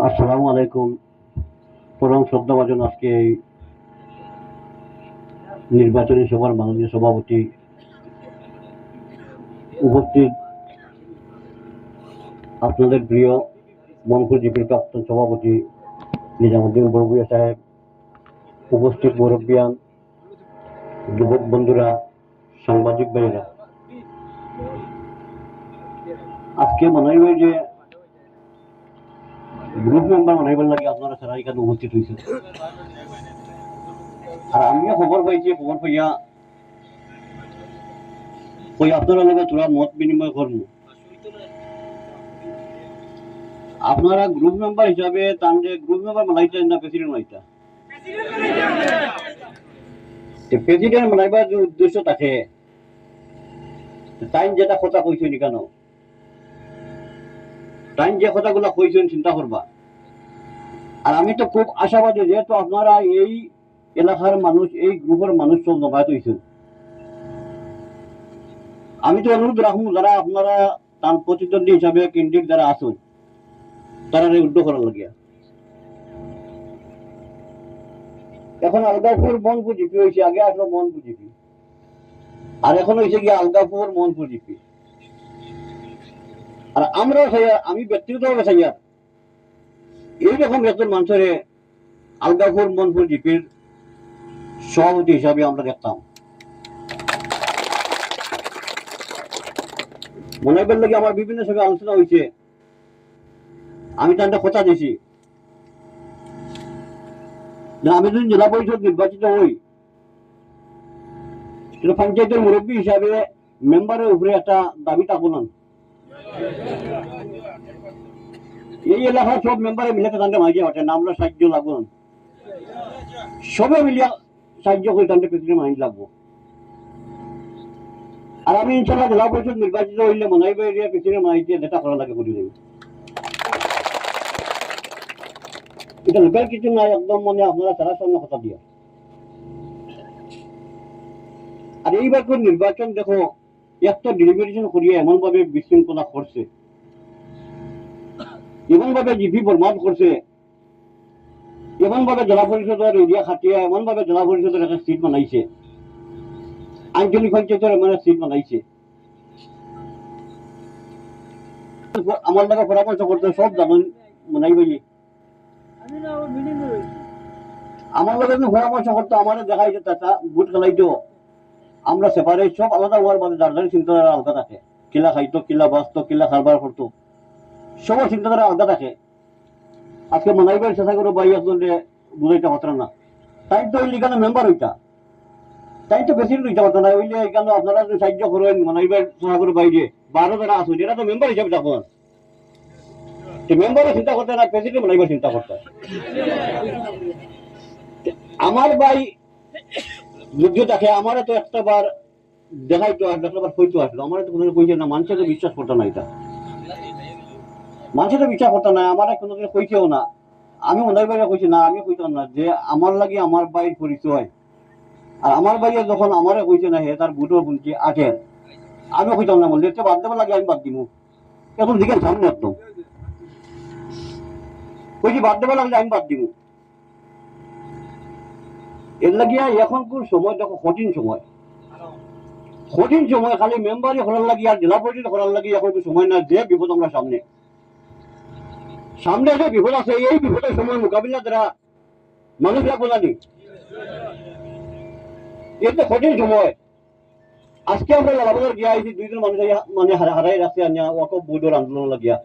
আসসালামু আলাইকুম। পরম শ্রদ্ধাভাজন আজকে এই নির্বাচনী সভার মাননীয় সভাপতি উপস্থিত। আপনাদের প্রিয় মনপুর প্রাক্তন সভাপতি নিজামুদ্দিন বড়বুয়া সাহেব, উপস্থিত মুরব্বিয়ান, যুবক বন্ধুরা, সাংবাদিক ভাইয়েরা। আজকে মনে হয় যে গ্রুপ মেম্বার বানাইবার লাগে আপনারা সারা এখানে উপস্থিত হয়েছেন। আর আমিও খবর পাইছি, খবর পাইয়া ওই আপনারা লগে তোরা মত বিনিময় করব আপনারা গ্রুপ মেম্বার হিসাবে তার যে গ্রুপ মেম্বার বানাইছেন না প্রেসিডেন্ট বানাইতা প্রেসিডেন্ট বানাইবার যে উদ্দেশ্য থাকে তাই যেটা কথা কইছেন কেন? তাই যে কথাগুলো কইছেন চিন্তা করবা। আর আমি তো খুব আশাবাদী যেহেতু আপনারা এই এলাকার মানুষ, এই গ্রুপের মানুষ সব জমায়েত হয়েছেন। আমি তো অনুরোধ রাখব, যারা আপনারা তার প্রতিদ্বন্দ্বী হিসাবে কেন্দ্রিক যারা আসুন তারা উদ্যোগ করার লাগিয়া। এখন আলগাপুর মনপুর জিপি হয়েছে, আগে আসলো মনপুর জিপি। আর এখন হয়েছে গিয়ে আলগাপুর মনপুর জিপি। আর আমরাও চাই আমি ব্যক্তিগতভাবে চাই আর এইরকম একজন মানুষের আলগাপুর মনপুর জিপির সভাপতি হিসাবে আমরা দেখতাম। মনে হয় লাগে আমার বিভিন্ন সময় আলোচনা হয়েছে। আমি তাদের কথা দিছি আমি যদি জেলা পরিষদ নির্বাচিত হই পঞ্চায়েতের মুরব্বী হিসাবে মেম্বারের উপরে একটা দাবি থাকুন এই এলাকার সব মেম্বারে মিলে তাদের মাঝে ওঠে না আমরা সাহায্য লাগুন সবে মিলিয়া সাহায্য করে তাদের প্রেসিডেন্ট মাইন্ড লাগবো। আর আমি ইনশাল্লাহ জেলা পরিষদ নির্বাচিত হইলে এরিয়া করা লাগে করে দেবে। এটা লোকাল কিছু নাই, একদম মানে আপনারা সারা সামনে কথা দিয়া আর এইবার নির্বাচন দেখো, একটা ডেলিভারেশন করিয়ে এমন ভাবে বিশৃঙ্খলা করছে। এমন ভাবে জিপি বরবাদ করছে। এমন ভাবে জেলা পরিষদের এরিয়া খাটিয়ে এমন ভাবে জেলা পরিষদের একটা সিট বানাইছে। আঞ্চলিক পঞ্চায়েতের এমন সিট বানাইছে। আমার লাগে পরামর্শ করতে সব জানেন মনাই ভাই আমার লগে যদি পরামর্শ করতো, আমার দেখাই যেত তা বুট খেলাইতো। আমরা সেপারেট সব আলাদা হওয়ার বাদে যার চিন্তাধারা আলাদা থাকে। কিলা খাইতো, কিলা বাঁচতো, কিলা কারবার করতো। সবার চিন্তাধারা আলাদা থাকে। আজকে মনাইবার চেষ্টা করে বাই একজন বুঝাইতে পারত না। তাই তো ওই লিখানে মেম্বার হইতা। তাই তো বেশি হইতে পারত না। ওইলে এখানে আপনারা যদি সাহায্য করেন মনাইবার চেষ্টা করে বাইরে বারো যারা আসুন এরা তো মেম্বার হিসাবে থাকুন। মেম্বারও চিন্তা করতে না প্রেসিডেন্ট মনাইবার চিন্তা করতে। আমার ভাই যুদ্ধ থাকে আমার তো একটা বার দেখাইতো আর একটা বার কইতো আসলো। আমার তো কোনো কইছে না, মানুষের তো বিশ্বাস করতো না এটা তো বিশ্বাস করতো না, আমার কোনোদিন কইছেও না। আমি ওনার বাইরে কইছি, না, আমি কইতাম না, যে আমার লাগে আমার বাইর পরিচয়। আর আমার বাইরে যখন আমারে কইছে না, হে, তার বুটো বুনছি আঠের আমি কইতাম না, বললে বাদ দেবার লাগে, আমি বাদ দিব এখন দিকে সামনে একদম। কইছি, বাদ দেবার লাগলে আমি বাদ দিব এর লাগিয়া এখন কোন সময় দেখো, কঠিন সময়। কঠিন সময়, খালি মেম্বারই করার লাগি আর জেলা পরিষদ করার লাগি এখন সময় না, যে বিপদ আমরা সামনে। সামনে যে বিপদ আছে, এই বিপদের সময় মোকাবিলা দ্বারা মানুষ লাগবো জানি এই তো কঠিন সময়। আজকে আমরা লালাবাজার গিয়া আইছি দুইজন মানুষ মানে হারাই রাখছে আনিয়া ওয়াকফ বোর্ডের আন্দোলন লাগিয়া।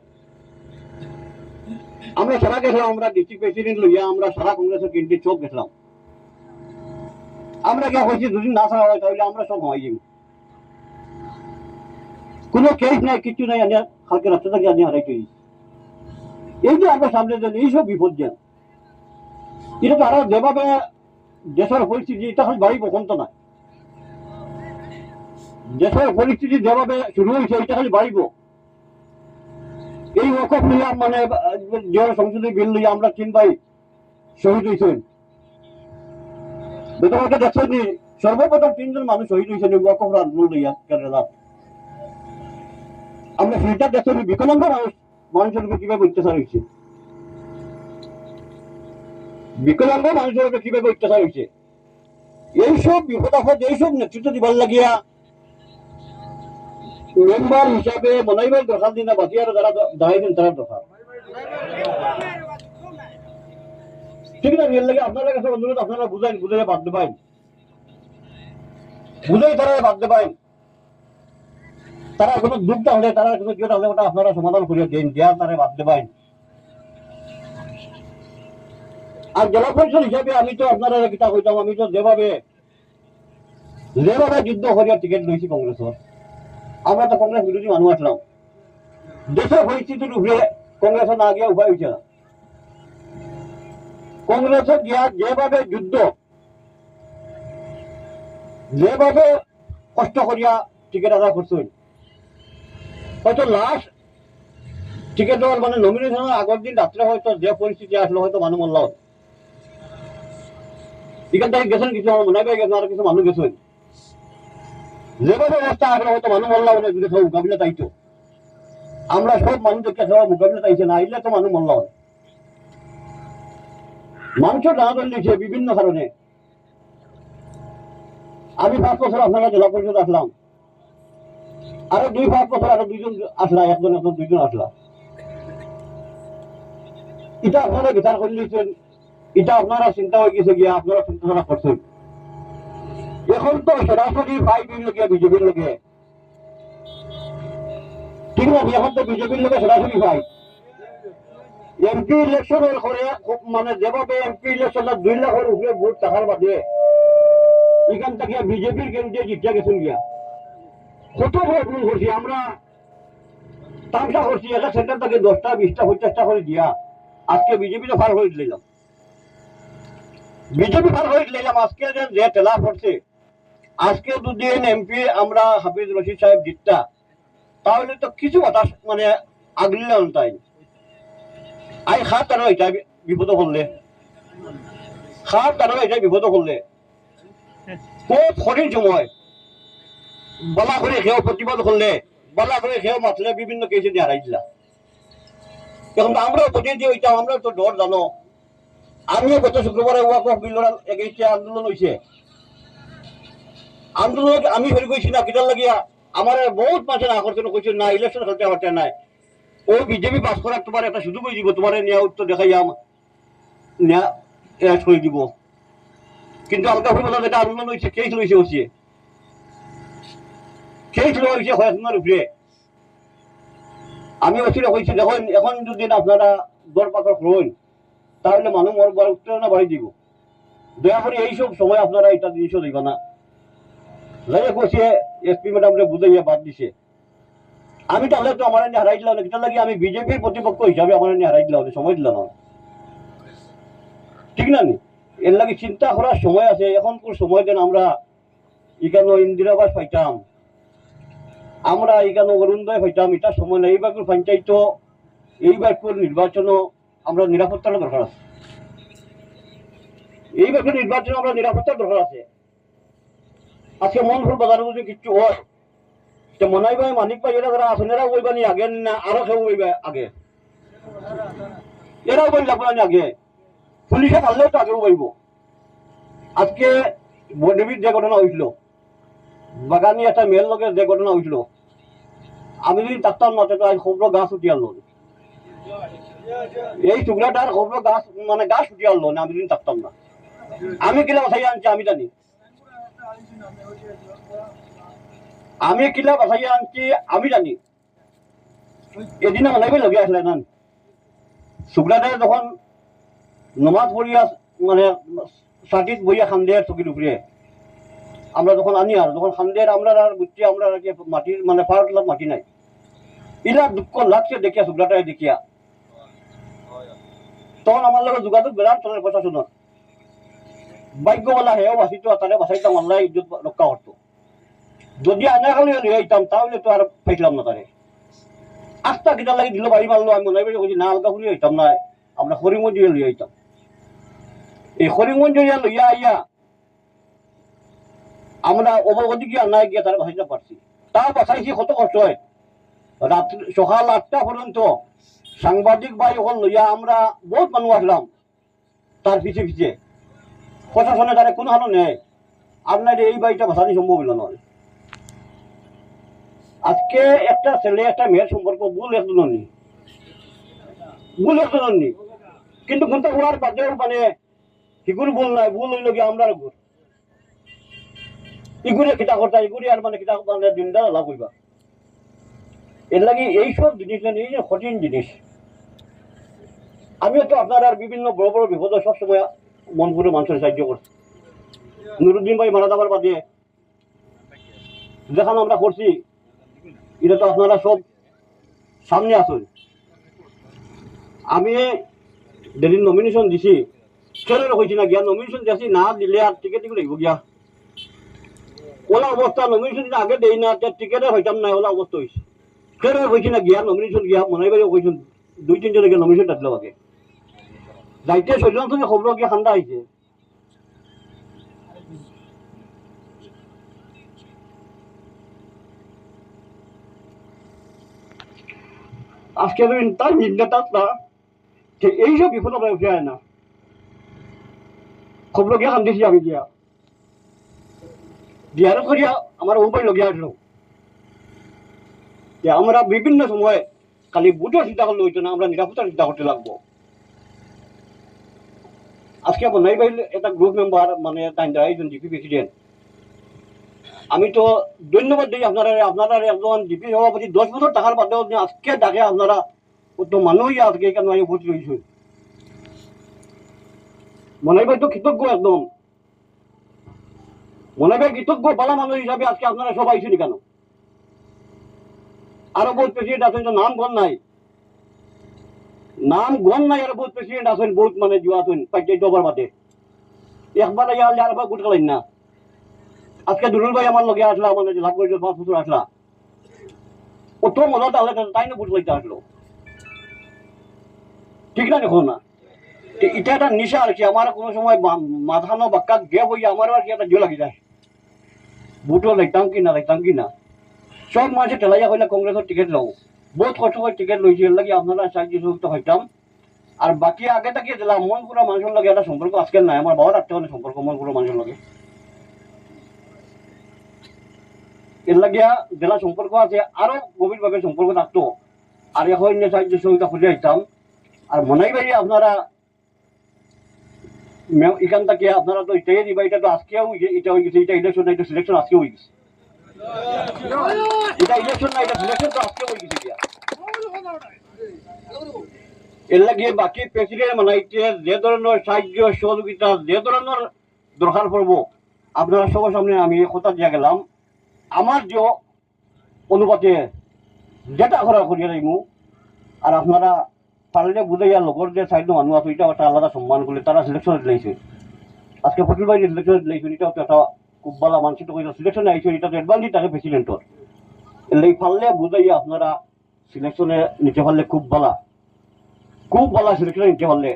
আমরা সারা গেছিলাম, আমরা ডিস্ট্রিক্ট প্রেসিডেন্ট লইয়া, আমরা সারা কংগ্রেসের তিনটি চোখ গেছিলাম। আমরা কে হয়েছি দুদিন না সারা হয়, তাহলে আমরা সব হয়ে কোনো কেস নাই, কিছু নাই আনিয়া কালকে রাস্তা থেকে আনিয়া হারাইতে হয়েছি। এই যে আমরা সামনে যে এইসব বিপদ যেন এটা তো আরও যেভাবে দেশের পরিস্থিতি, এটা খালি বাড়ি বসন্ত না দেশের পরিস্থিতি যেভাবে শুরু হয়েছে, এটা খালি বাড়িব এই ওকফ নিয়ে মানে যে সংসদীয় বিল নিয়ে আমরা তিন ভাই শহীদ হয়েছেন। তোমাকে দেখছেন সর্বপ্রথম তিনজন মানুষ শহীদ হয়েছেন আন্দোলন লইয়া কেরালা আমরা সেটা দেখছেন বিকলাঙ্গ মানুষ উপর কীভাবে অত্যাচার হয়েছে? বিকলাঙ্গ উপরে কীভাবে অত্যাচার হয়েছে? এইসব বিপদ আপদ এইসব নেতৃত্ব দিবার লাগিয়া মেম্বার হিসাবে মনাইবার দরকার দিন আর যারা দাঁড়াই দিন তারা দরকার ঠিক না এর লাগে আপনার কাছে অনুরোধ, আপনারা বুঝাইন বুঝাইলে বাদ দেবেন বুঝাই তারা বাদ দেবেন তারা কোনো দুঃখ হলে, তারা কোনো কেউ হলে ওটা আপনারা সমাধান করিয়া দেন, দেয়া তারা বাদ দেবেন আর জেলা পরিষদ হিসাবে আমি তো আপনারা কিতা কইতাম আমি তো যেভাবে যেভাবে যুদ্ধ করিয়া টিকিট লইছি কংগ্রেসের আমরা তো কংগ্রেস বিরোধী মানুষ আসলাম দেশের পরিস্থিতির উপরে কংগ্রেসের না গিয়া উপায় হয়েছে না। কংগ্রেসের গিয়া যেভাবে যুদ্ধ, যেভাবে কষ্ট করিয়া টিকিট আদায় করছেন হয়তো লাস্ট টিকিট দেওয়ার মানে নমিনেশনের আগের দিন রাত্রে হয়তো যে পরিস্থিতি আসলো হয়তো মানুষ হতো। এখান থেকে গেছেন কিছু আমার মনে হয় গেছেন আর কিছু মানুষ গেছেন। আসলে হয়তো হলে যদি সব মোকাবিলা তাইতো আমরা সব মানুষ দেখে সব মোকাবিলা তাইছে না আইলে তো মানুষ হয় মানুষের জানা দিয়েছে বিভিন্ন কারণে। আমি পাঁচ বছর আপনারা জেলা পরিষদ আসলাম। আরও দুই পাঁচ বছর আরও দুইজন আসলা, একজন একজন, দুইজন আসলা। এটা আপনারা বিচার করে নিয়েছেন, এটা আপনারা চিন্তা হয়ে গেছে গিয়া আপনারা চিন্তাধারা করছেন। এখন তো সরাসরি পাই বিল গিয়া বিজেপির লোকে। ঠিক না এখন তো বিজেপির লোকে সরাসরি পাই এমপি ইলেকশনের করে, খুব মানে যেভাবে এমপি ইলেকশন দুই লাখের উপরে ভোট টাকার বাদে, এখান থেকে বিজেপির কেন্দ্রে জিতিয়া গেছেন গিয়া। কত ভোট ভুল করছি আমরা তামসা করছি, একটা সেন্টার থেকে দশটা, বিশটা পঞ্চাশটা করে দিয়া আজকে বিজেপি তো ফার হয়ে দিলাম বিজেপি ফার হয়ে দিলাম আজকে যে টেলা পড়ছে। আজকে দুদিন এমপি আমরা হাফিজ রশিদ সাহেব জিততা তাহলে তো কিছু কথা মানে আগলিলাম তাই। আই খাত তারা বিপদ করলে খাত তারা এটা বিপদ করলে খুব কঠিন সময় বলা করে খেয়েও প্রতিবাদ করলে, বলা করে খেয়েও মাতলে বিভিন্ন কেসে দিয়ে হারাই দিলা এখন তো আমরাও প্রতিনিধি হইতাম আমরা তো ডর জানো। আমিও গত শুক্রবারে ওয়াক অফ বিল্ডর আন্দোলন হয়েছে আন্দোলন আমি ফেরি কইছি না কিটার লাগিয়া। আমার বহুত মানুষের আকর্ষণ করছে না ইলেকশন খেলতে পারতে নাই। ও বিজেপি পাস করার তোমার একটা সুযোগ হয়ে দিব তোমার নেওয়া উত্তর দেখাইয়া নেওয়া এরা ছড়িয়ে দিব। কিন্তু আলকা ফুলবাজার যেটা আন্দোলন হয়েছে কেস লইছে হচ্ছে কেস লইছে হয়াসনের উপরে। আমি অচির হয়েছি, দেখুন, এখন যদি আপনারা দর পাকড় হন, তাহলে মানুষ মর বার উত্তেজনা বাড়ি দিব। দয়া করে এইসব সময় আপনারা এটা জিনিসও দিবা না। যাই করছে এসপি ম্যাডামরে বুঝাইয়া বাদ দিছে। আমি তাহলে তো আমার এনে হারাই দিলাম কিটা লাগে আমি বিজেপির প্রতিপক্ষ হিসাবে আমার এনে হারাই দিলাম, সময় দিলাম না। ঠিক না নি? এর লাগে চিন্তা করার সময় আছে, এখন কোন সময় দেন আমরা, এখানে ইন্দিরাবাস পাইতাম। আমরা এখানে অরুণোদয় পাইতাম এটা সময় নেই, এইবার পঞ্চায়েত, এইবার নির্বাচনও আমরা নিরাপত্তার দরকার আছে। এইবার নির্বাচনে আমরা নিরাপত্তার দরকার আছে। আজকে মন মনপুর বাজারে যদি কিচ্ছু হয়, তো মনাই মানিক ভাই, এরা যারা আছেন, এরাও বইবানি আগে না আরও কেউ বইবে আগে? এরাও বই লাগবে আগে? পুলিশে পারলেও তো আগেও বইব। আজকে বডিবির যে ঘটনা হয়েছিল বাগানি একটা মেয়ের লোকের যে ঘটনা হয়েছিল আমি যদি থাকতাম না তো আজ গাছ উঠি আনলো এই টুকরাটার খবর গাছ মানে গাছ উঠি আনলো না আমি যদি থাকতাম না। আমি কিলা বাসাই আনছি, আমি জানি। আমি কিলা বাসাই আনছি, আমি জানি। এদিনে মনে করি লগে আসলে না। শুক্রাটা যখন নমাজ পড়িয়া মানে সাটিত বইয়া খান্দের চকির উপরে আমরা যখন আনি আর যখন খান্দের আমরা আর বুঝছি আমরা মাটির মানে পাহাড় মাটি নাই। ইলা দুঃখ লাগছে দেখিয়া শুক্রাটাই দেখিয়া। তখন আমার লগত যোগাযোগ বিরাট চলে প্রশাসনের ভাগ্যবলা হেও বাঁচিত তারে বাঁচাইতাম আল্লাহ ইজ্জত রক্ষা করতো যদি আনা খালি লিয়ে আইতাম তাহলে তো আর পাইছিলাম না তারে আস্তা কিটা লাগি দিল বাড়ি মারলো আমি মনে করি না, আলগা ফুলি হইতাম না আমরা হরিমঞ্জ লিয়ে আইতাম এই হরিমঞ্জ লইয়া আইয়া আমরা অবগতি গিয়া নাই গিয়া তারা বাঁচাইতে পারছি তার বাঁচাইছি কত কষ্ট হয়? রাত্রি সকাল আটটা পর্যন্ত সাংবাদিক ভাই ওখান লইয়া আমরা বহুত মানুষ আসলাম, তার পিছে পিছে। প্রশাসনে তারা কোনো হানো নেয় আপনার এই বাড়িটা বাঁচানো সম্ভব হইল নয় আজকে একটা ছেলে, একটা মেয়ের সম্পর্ক ভুল একজন নেই ভুল একজন নেই কিন্তু কোনটা করার বাদেও মানে সিগুর ভুল নাই, ভুল হইল কি আমরা গুর ইগুরে কিতা করতা, ইগুরে আর মানে কিতা মানে দিনটা লাভ হইবা। এর লাগে এইসব জিনিস নিয়ে কঠিন জিনিস। আমিও তো আপনার আর বিভিন্ন বড় বড় বিপদ সবসময় মন করে মানুষের সাহায্য করছি নুরুদ্দিন ভাই মারা যাবার বাদে যেখানে আমরা করছি, এটা তো আপনারা সব সামনে আসুন। আমি যেদিন নমিনেশন দিছি কেন কইছি না, গিয়া নমিনেশন দিয়েছি, না দিলে আর টিকেট লাগিব গিয়া। ওলা অবস্থা নমিনেশন আগে দেই না টিকেটে হইতাম না, ওলা অবস্থা হয়েছে কেন কইছি না গিয়া নমিনেশন গিয়া মনে বাড়ি কইছেন দুই তিনজনে গিয়ে নমিনেশন ডাকলো আগে যাইতে সৈজন তুমি খবর গিয়া ঠান্ডা হয়েছে আজকে তার নির্দেশটা যে এইসব বিপদ আমরা উঠে আয় না। খবর গিয়া কান্দিছি আমি গিয়া দিয়ার করিয়া আমার উপায় লগিয়া আসলো যে আমরা বিভিন্ন সময় খালি বুঝো চিন্তা করলে হইতো না, আমরা নিরাপত্তা চিন্তা করতে লাগবো। আজকে বনাই বাইল একটা গ্রুপ মেম্বার মানে একজন ডিপি প্রেসিডেন্ট আমি তো ধন্যবাদ দিই আপনারা আপনারা একজন ডিপি সভাপতি, দশ বছর টাকার বাদেও আজকে ডাকে আপনারা কত মানুষই আজকে এখানে আমি উপস্থিত হয়েছে মনে ভাই তো কৃতজ্ঞ একদম। মনে ভাই কৃতজ্ঞ বালা মানুষ হিসাবে আজকে আপনারা সবাই আইসেন কেন আরও বহুত প্রেসিডেন্ট আছেন তো নাম গণ নাই। নাম গণ নাই, আরও বহুত প্রেসিডেন্ট আছেন, বহুত মানে জুয়া আছেন পাইতে ডবার বাদে একবার ইয়ার ইয়ার আবার গুট কালাইন না। আজকে দুলুল ভাই আমার লগে আসলা মানে লাভ করে পাঁচ বছর আসলা অত মজা তাহলে তাই না বুট লাইতে আসলো ঠিক না দেখো না তো এটা একটা নিশা আর কি আমার কোনো সময় মাথানো বাক্কা গ্যাপ হইয়া আমারও আর কি একটা জো লাগি যায়। বুটও লাগতাম কি না লাগতাম কি না? সব মাসে ঠেলাইয়া হইলে কংগ্রেসের টিকিট লও। বহুত কষ্ট করে টিকিট লইছি এর লাগে আপনারা সাহায্য সহযোগিতা হইতাম। আর বাকি আগে থেকে দিলাম মন পুরো মানুষের লগে একটা সম্পর্ক আজকে নাই আমার বাবার হবে সম্পর্ক মন পুরো মানুষের লগে। এর লাগিয়া জেলা সম্পর্ক আছে আরও গভীরভাবে সম্পর্ক থাকতো। আর এখন সাহায্য সহযোগিতা খুঁজে আইতাম। আর মনাই ভাই আপনারা এখান থেকে আপনারা তো এটাই দিবা এটা তো আজকেও এটা হয়ে গেছে এটা ইলেকশন এটা সিলেকশন আজকে হয়ে গেছে। এটা ইলেকশন না, এটা বাকি প্রেসিডেন্ট মানাইতে যে ধরনের সাহায্য সহযোগিতা, যে ধরনের দরকার পড়ব, আপনারা সবার সামনে আমি কথা দিয়া গেলাম। আমার যে অনুপাতে যেটা করা করিয়া যাইমু, আর আপনারা পারলে বুঝাইয়া লগর যে সাইড মানুষ আছে এটা একটা আলাদা সম্মান করলে তারা সিলেকশন দিলাইছে আজকে ফটিল ভাই সিলেকশন দিলাইছে এটাও একটা খুব ভালো মানসিক কইরা সিলেকশন আইছে এটা তো অ্যাডভান্টেজ থাকে প্রেসিডেন্টর এই পারলে বুঝাইয়া আপনারা সিলেকশনে নিতে পারলে খুব ভালো খুব ভালো সিলেকশন নিতে পারলে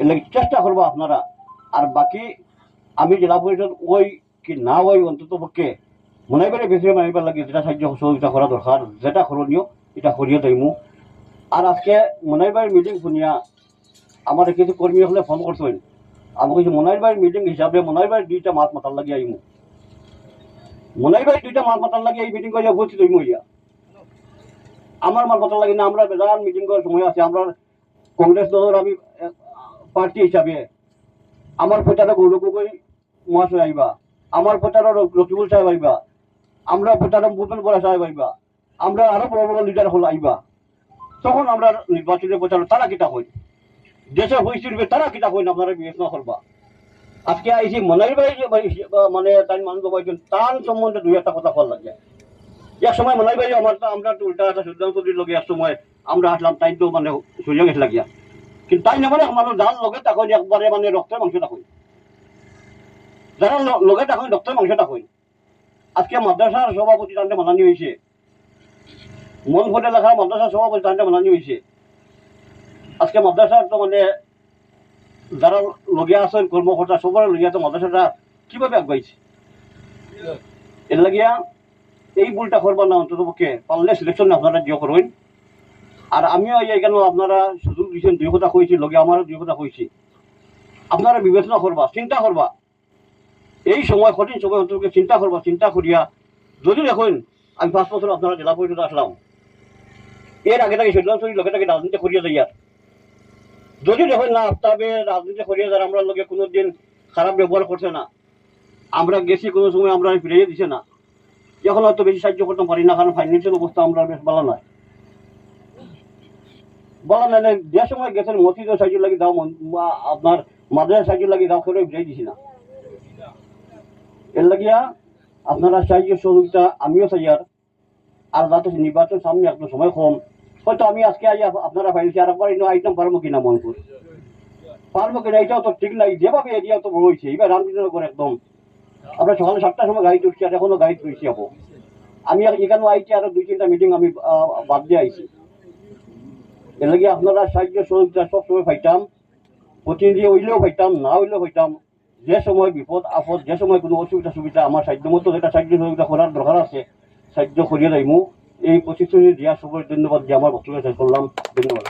এর চেষ্টা করব আপনারা। আর বাকি আমি জেলা পরিষদ ওই কি না ওই অন্তত পক্ষে মনে করে বেশি মানিবার লাগে, যেটা সাহায্য সহযোগিতা করা দরকার। যেটা করণীয়, এটা করিয়ে দেবো আর আজকে মনাইবার মিটিং শুনিয়া আমার কিছু কর্মী হলে ফোন করছেন। আমি কিছু মনাইবার মিটিং হিসাবে মনাইবার দুইটা মাত মাতার লাগিয়ে আইমু। মনাইবার দুইটা মাত মাতার লাগিয়ে এই মিটিং করিয়া উপস্থিত হইমু ইয়া আমার মাত মাতার লাগে না, আমরা বেজান মিটিং করার সময় আছে, আমরা কংগ্রেস দলের আমি পার্টি হিসাবে। আমার প্রচারক গৌরব গগৈ মহাশয় আইবা, আমার প্রচারক রকিবুল সাহেব আইবা, আমরা প্রচারক ভূপেন বরা সাহেব আইবা, আমরা আরও বড় বড় লিডার হল আইবা। তখন আমরা নির্বাচনের প্রচার, তারা কিতা হই দেশে হইছিল তারা কিতা হই আপনারা বিবেচনা করবা। আজকে আইসি মনাই ভাই মানে তাই মানুষ বলছেন তার সম্বন্ধে দুই একটা কথা বল লাগে। এক সময় মনাই ভাই আমার আমরা তো উল্টা একটা সিদ্ধান্ত দিল লগে এক সময় আমরা আসলাম তাই তো মানে সুযোগ গেছে লাগিয়া। কিন্তু তাই না মানে মানুষ লগে তখন একবারে মানে রক্তের মাংস তখন যারা লগে তখন রক্তের মাংস তখন আজকে মাদ্রাসার সভাপতি তান্তে মানানি হয়েছে মন ভোটে লেখা মাদ্রাসার সভাপতি তান্তে মানানি হয়েছে আজকে মাদ্রাসার তো মানে যারা লগিয়া আছেন কর্মকর্তা সবার লগিয়া তো মাদ্রাসাটা কীভাবে আগাইছে এর লাগিয়া এই ভুলটা করবার না অন্তত পক্ষে পারলে সিলেকশন আপনারা দিও করবেন আর আমিও এখানে আপনারা সুযোগ দিচ্ছেন দুই কথা কইছি লগে আমারও দুই কথা কইছি আপনারা বিবেচনা করবা চিন্তা করবা এই সময় কঠিন সময় অন্তর্কে চিন্তা করবা চিন্তা করিয়া যদি দেখুন আমি পাঁচ বছর আপনারা জেলা পরিষদে আসলাম এর আগে থেকে শরীর লোকে তাকে রাজনীতি করিয়া যাইয়ার যদি দেখুন না তবে রাজনীতি করিয়া যার আমরা লোকে কোনো দিন খারাপ ব্যবহার করছে না। আমরা গেছি কোনো সময় আমরা ফিরিয়ে দিছে না। এখন হয়তো বেশি সাহায্য করতে পারি না কারণ ফাইন্যান্সিয়াল অবস্থা আমরা বেশ ভালো নয়। বলা না না, যে সময় গেছেন মসজিদের সাহায্য লাগি দাও আপনার মাদ্রাসার সাহায্য লাগি দাও করে বুঝাই দিছি না। এর লাগিয়া আপনারা সাহায্য সহযোগিতা আমিও চাইয়ার আর যাতে নির্বাচন সামনে একটু সময় কম হয়তো আমি আজকে আজ আপনারা পাইছি আর একবার ইনো আইটেম পারব কিনা মনপুর? পারব কিনা এটাও তো ঠিক নাই, যেভাবে এরিয়া তো হয়েছে এবার রামকৃষ্ণনগর একদম। আমরা সকালে সাতটার সময় গাড়ি উঠছি আর এখনও গাড়ি রয়েছি আপো আমি আর এখানেও আইছি, আরও দুই তিনটা মিটিং আমি বাদ দিয়ে আইছি। এর লাগে আপনারা সাহায্য সহযোগিতা সবসময় পাইতাম, প্রতিনিধি হইলেও পাইতাম, না হইলেও পাইতাম, যে সময় বিপদ, আপদ, যে সময় কোনো অসুবিধা সুবিধা আমার সাহায্য মতো যেটা সাহায্য সহযোগিতা করার দরকার আছে, সাহায্য করিয়ে যাইমু এই প্রতিশ্রুতি দিয়া সবাই ধন্যবাদ দিয়ে আমার বক্তব্য শেষ করলাম। ধন্যবাদ।